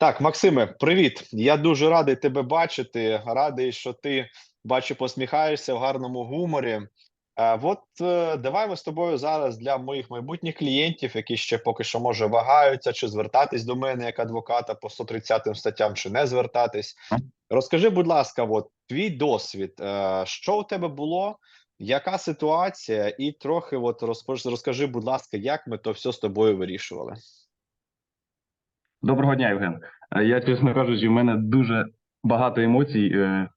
Так, Максиме, привіт. Я дуже радий тебе бачити. Радий, що ти бачу, посміхаєшся в гарному гуморі. Е, от е, давай ми з тобою зараз для моїх майбутніх клієнтів, які ще поки що може вагаються, чи звертатись до мене як адвоката по 130 статтям, чи не звертатись. Розкажи, будь ласка, от твій досвід, е, що у тебе було, яка ситуація, і трохи от розкажи, будь ласка, як ми то все з тобою вирішували. Доброго дня, Євген. Е, Я, чесно кажучи, в мене дуже багато емоцій. е,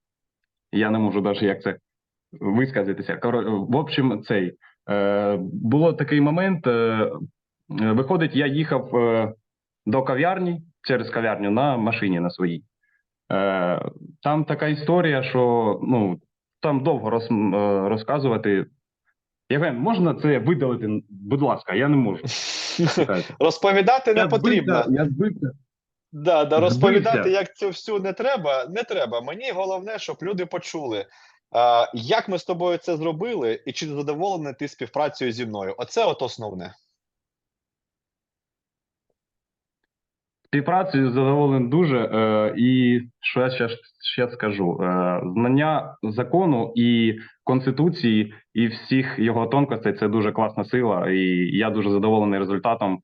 Я не можу навіть як це висказатися. В общем, цей е, було такий момент. е, е, Виходить, я їхав е, до кав'ярні через кав'ярню на машині на своїй. Е, Там така історія, що ну там довго роз, е, розказувати. Євген, можна це видалити? Будь ласка, я не можу. Розповідати не потрібно. Да, да, розповідати, як цю всю не треба, не треба. Мені головне, щоб люди почули, а, як ми з тобою це зробили, і чи задоволений ти співпрацею зі мною. Оце от основне. Співпрацею задоволений дуже. Е, і що я ще, ще скажу? Е, знання закону і конституції, і всіх його тонкостей це дуже класна сила. І я дуже задоволений результатом.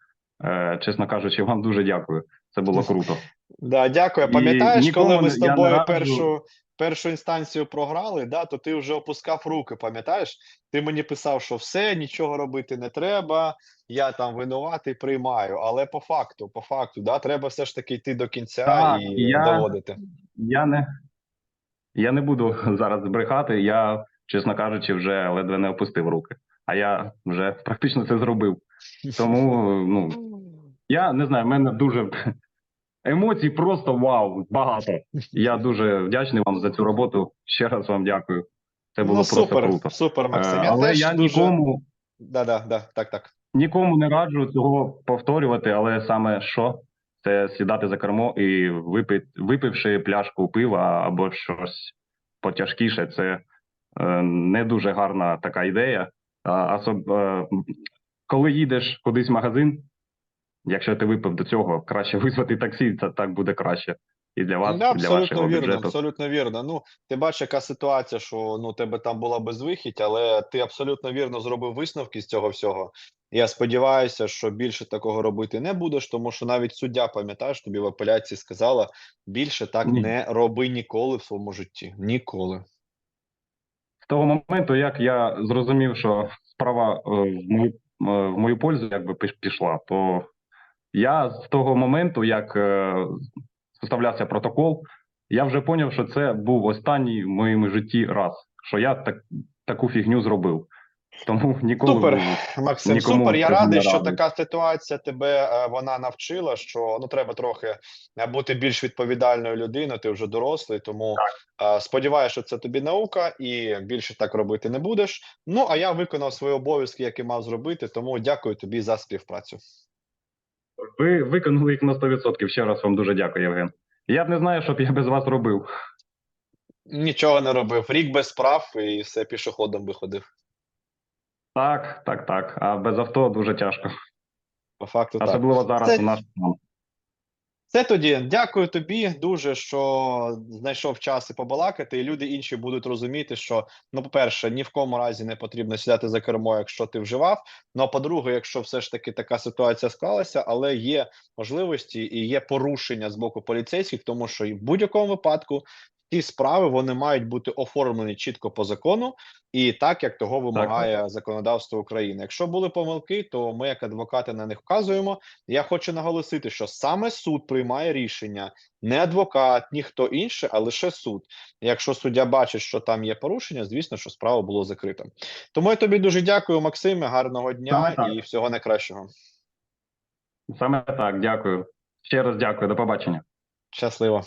Е, чесно кажучи, вам дуже дякую. Це було круто. Да, дякую. Пам'ятаєш, коли ми з тобою раджу- першу, першу інстанцію програли, да, то ти вже опускав руки, пам'ятаєш? Ти мені писав, що все, нічого робити не треба, я там винуватий, приймаю. Але по факту, по факту, да, треба все ж таки йти до кінця Так, і я- доводити. Я не, я не буду зараз збрехати. Я, чесно кажучи, вже ледве не опустив руки. А я вже практично це зробив. Тому ну, Я не знаю, в мене дуже емоцій просто вау, багато. Я дуже вдячний вам за цю роботу. Ще раз вам дякую. Це було ну, просто супер, круто. супер, Е, Максим. Я Але я дуже... нікому, Да, да, да, так, так. нікому не раджу цього повторювати, але саме що? Це сідати за кермо і випити, випивши пляшку пива або щось потяжкіше, це е, не дуже гарна така ідея. А, особ, е, коли їдеш кудись в магазин, якщо ти випив до цього, краще визвати таксі, це так буде краще і для вас, Да, і для абсолютно вашого вірно, бюджету. абсолютно вірно. Ну, ти бачиш, яка ситуація, що ну тебе там була безвихідь, але ти абсолютно вірно зробив висновки з цього всього. Я сподіваюся, що більше такого робити не будеш, тому що навіть суддя, пам'ятаєш, тобі в апеляції сказала: більше так Ні. не роби ніколи в своєму житті. Ніколи. З того моменту, як я зрозумів, що справа е, в мою, е, в мою пользу якби піш- пішла, то я з того моменту, як е, составлявся протокол, я вже зрозумів, що це був останній в моєму житті раз, що я так, таку фігню зробив. Тому ніколи Супер, Максим, нікому супер. Я радий, що така ситуація тебе е, вона навчила. Що ну треба трохи е, бути більш відповідальною людиною. Ти вже дорослий, тому сподіваюся, що це тобі наука, і більше так робити не будеш. Ну а я виконав свої обов'язки, які мав зробити. Тому дякую тобі за співпрацю. Ви виконали їх на 100%. Ще раз вам дуже дякую, Євген. Я б не знаю, що б я без вас робив. Нічого не робив. Рік без прав і все пішоходом виходив. Так, так, так. А без авто дуже тяжко. По факту так. Особливо зараз Це- у нас. Це тоді дякую тобі дуже, що знайшов час і побалакати. І люди інші будуть розуміти, що ну, по-перше, ні в кому разі не потрібно сідати за кермо, якщо ти вживав. Ну а по-друге, якщо все ж таки така ситуація склалася, але є можливості і є порушення з боку поліцейських, тому що і в будь-якому випадку ті справи вони мають бути оформлені чітко по закону і так, як того вимагає законодавство України. Якщо були помилки, то ми, як адвокати, на них вказуємо. Я хочу наголосити, що саме суд приймає рішення, не адвокат, ніхто інший, а лише суд. Якщо суддя бачить, що там є порушення, звісно, що справа було закрита. Тому я тобі дуже дякую, Максиме. Гарного дня Саме так. і всього найкращого. Саме так, дякую. Ще раз дякую, до побачення. Щасливо.